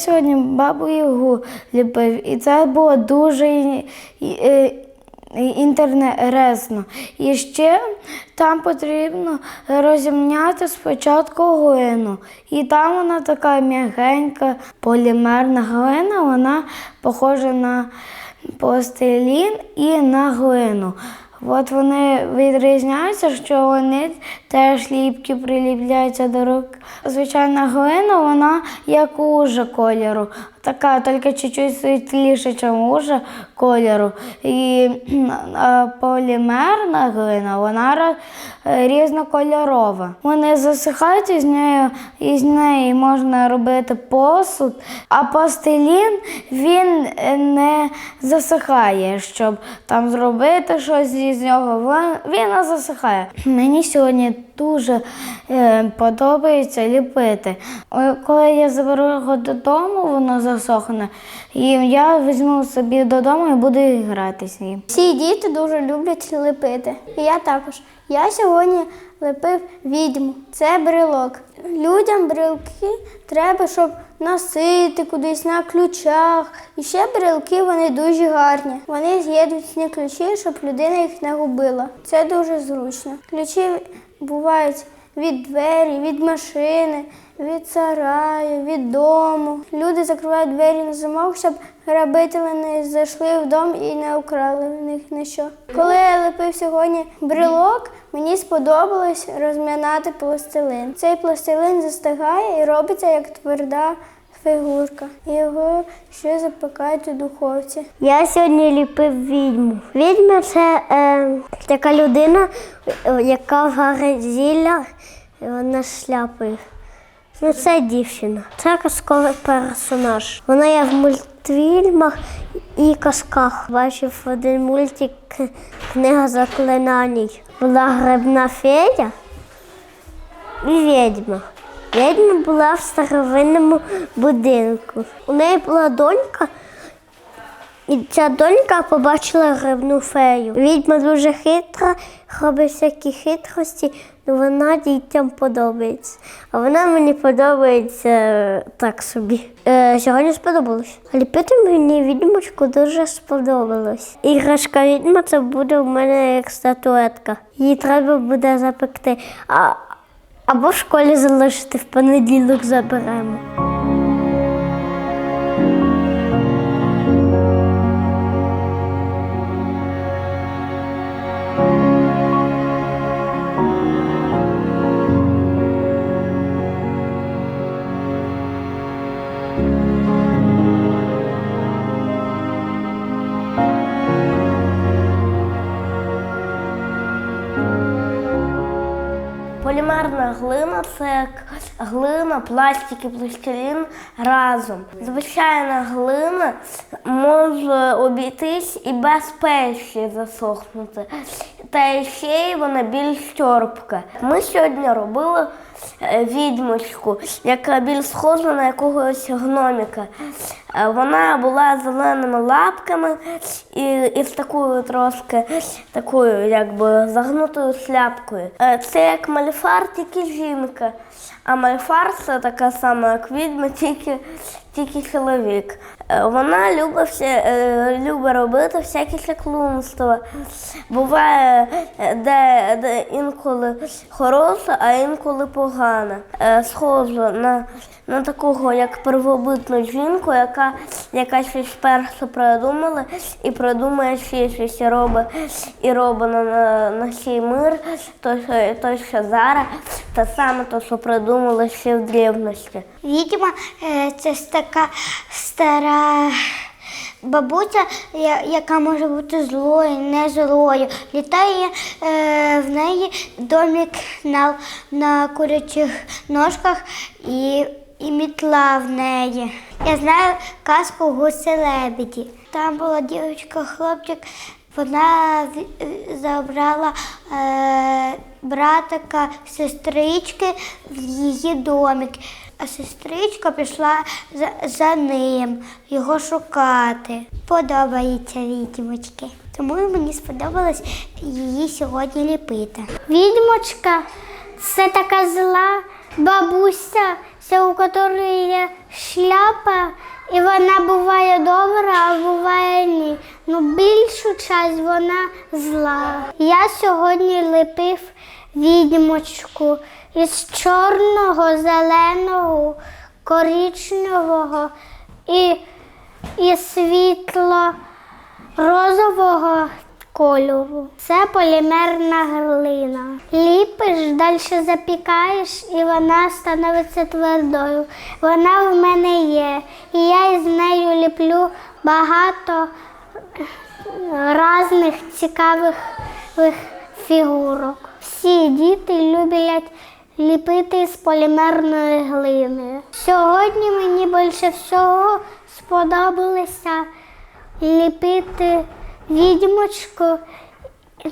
Я сьогодні бабу Ягу ліпив, і це було дуже е, інтересно. І ще там потрібно розімняти спочатку глину. І там вона така м'ягенька, полімерна глина, вона похожа на пластилін і на глину. От вони відрізняються, що вони теж ліпкі приліпляються до рук. Звичайна глина, вона як лужа кольору, така тільки чуть-чуть світліше, ніж лужа кольору. І полімерна глина, вона е, різнокольорова. Вони засихають і з нею, і неї можна робити посуд, а пластилін він е, не засихає, щоб там зробити щось із нього. Він- не засихає. Мені сьогодні дуже е, подобається ліпити. Коли я заберу його додому, воно засохне, і я візьму собі додому і буду гратися з. Всі діти дуже люблять лепити. І я також. Я сьогодні лепив відьму. Це брелок. Людям брелки треба, щоб носити кудись на ключах. І ще брелки вони дуже гарні. Вони з'єднують ключі, щоб людина їх не губила. Це дуже зручно. Ключі бувають від двері, від машини, від сараю, від дому. Люди закривають двері на замок, щоб грабителі не зайшли в дом і не украли в них нічого. Коли я лепив сьогодні брелок, мені сподобалось розм'янати пластилин. Цей пластилин застигає і робиться як тверда фігурка. Його ще запекають у духовці. Я сьогодні ліпив відьму. Відьма це е, така людина, яка варить зілля, вона з шляпою. Ну, це дівчина. Це казковий персонаж. Вона є в мультфільмах і казках. Бачив один мультик книга заклинань. Була грибна фея і відьма. Відьма була в старовинному будинку. У неї була донька, і ця донька побачила грибну фею. Відьма дуже хитра, робить всякі хитрості, але вона дітям подобається. А вона мені подобається е, так собі. Е, сьогодні сподобалось. Ліпити мені відьмочку дуже сподобалось. Іграшка відьма це буде у мене як статуетка. Її треба буде запекти. А, або в школі залишити в понеділок заберемо. Глина це глина, пластик і пластилін разом. Звичайна глина може обійтись і без печі засохнути. Та ще й вона більш терпка. Ми сьогодні робили відьмочку, яка більш схожа на якогось гноміка. Е, Вона була зеленими лапками і, і з такою трошки такою, якби загнутою шляпкою. Е, Це як мальфар, тільки жінка. А мальфар це така сама, як відьма, тільки, тільки чоловік. Е, Вона любить, е, любить робити всякі чаклунства. Буває, е, де, де інколи хороше, а інколи погане. Е, Схоже на, на такого, як первобитну жінку, яка, яка щось перше придумала і придумає ще щось і робить, і робить на, на, на цей мир, то, що- то, що зараз, те саме, то, що придумали ще в древності. Відьма е, це така стара бабуся, яка може бути злою, не злою. Літає е, в неї домик на, на курячих ножках і, і мітла в неї. Я знаю казку гуси лебеді. Там була дівчинка, хлопчик, вона забрала е, братика сестрички в її домик. А сестричка пішла за, за ним його шукати. Подобається відьмочки. Тому мені сподобалось її сьогодні ліпити. Відьмочка це така зла бабуся у якої є шляпа, і вона буває добра, а буває ні. Ну більшу часть вона зла. Я сьогодні лепив відьмочку із чорного, зеленого, коричневого і, і світло розового кольору. Це полімерна глина. Ліпиш, далі запікаєш, і вона становиться твердою. Вона в мене є. І я із нею ліплю багато різних цікавих фігурок. Всі діти люблять ліпити з полімерної глини. Сьогодні мені більше всього сподобалося ліпити відьмочку,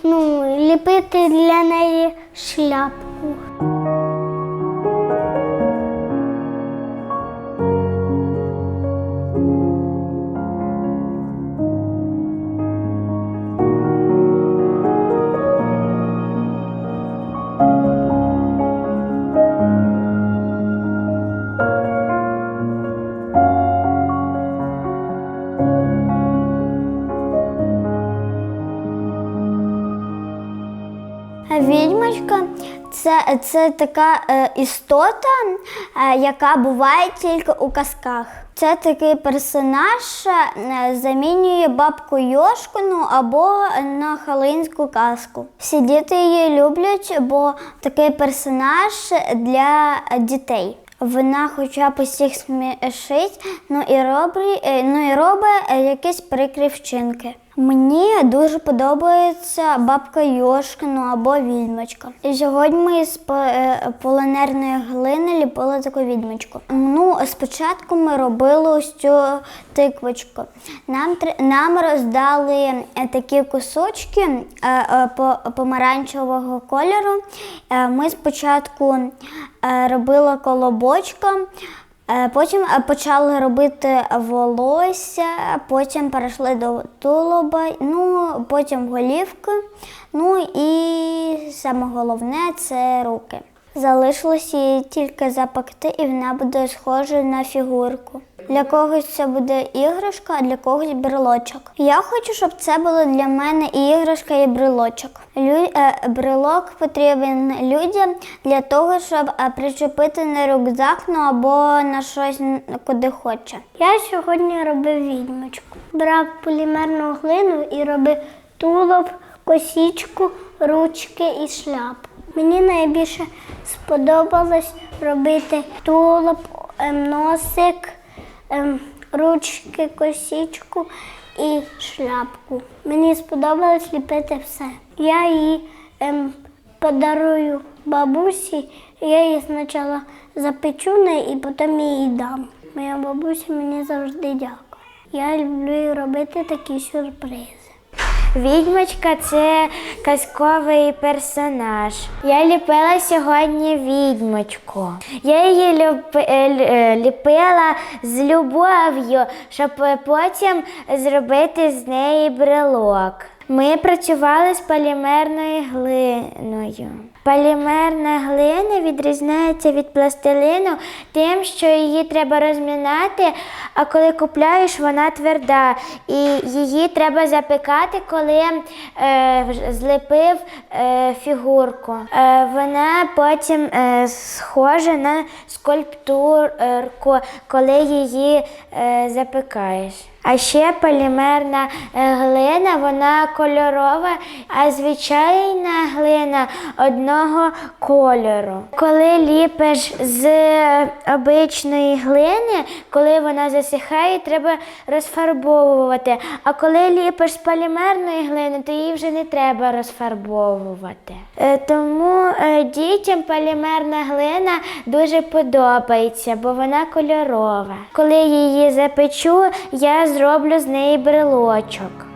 ну, ліпити для неї шляпку. Це, така е, істота, е, яка буває тільки у казках. Це такий персонаж, е, замінює бабку Йошкину або на халинську казку. Всі діти її люблять, бо такий персонаж для дітей. Вона хоча б усіх смішить, ну і робить, ну і робить якісь прикрі вчинки. Мені дуже подобається бабка Йошкину або відьмочка. І сьогодні ми з е, глини ліпили таку відьмочку. Ну, спочатку ми робили ось цю тиквочку. Нам, нам роздали е, такі кусочки е, по- помаранчевого кольору. Ми спочатку робили колобочка. Е, Потім е, почали робити волосся, потім перейшли до тулуба, ну потім голівки. Ну і саме головне це руки. Залишилось її тільки запекти, і вона буде схожа на фігурку. Для когось це буде іграшка, а для когось брелочок. Я хочу, щоб це було для мене і іграшка, і брелочок. Лю... е, брелок потрібен людям для того, щоб е, причепити на рюкзак, ну або на щось куди хоче. Я сьогодні робив відьмочку. Брав полімерну глину і робив тулуб, косічку, ручки і шляпу. Мені найбільше сподобалось робити тулуб, ем, носик, ручки, косічку і шляпку. Мені сподобалось ліпити все. Я її ем, подарую бабусі, я її спочатку запечу і потім її дам. Моя бабуся мені завжди дякує. Я люблю робити такі сюрпризи. Відьмочка це казковий персонаж. Я ліпила сьогодні відьмочку. Я її е, е, ліпила з любов'ю, щоб потім зробити з неї брелок. Ми працювали з полімерною глиною. Полімерна глина відрізняється від пластилину тим, що її треба розмінати, а коли купляєш, вона тверда. І її треба запекати, коли е, злепив е, фігурку. Е, вона потім е, схожа на скульптурку, коли її е, запекаєш. А ще полімерна е, глина, вона кольорова, а звичайна глина одного кольору. Коли ліпиш з обичної глини, коли вона засихає, треба розфарбовувати. А коли ліпиш з полімерної глини, то її вже не треба розфарбовувати. Е, Тому е, дітям полімерна глина дуже подобається, бо вона кольорова. Коли її запечу, я зроблю з неї брелочок.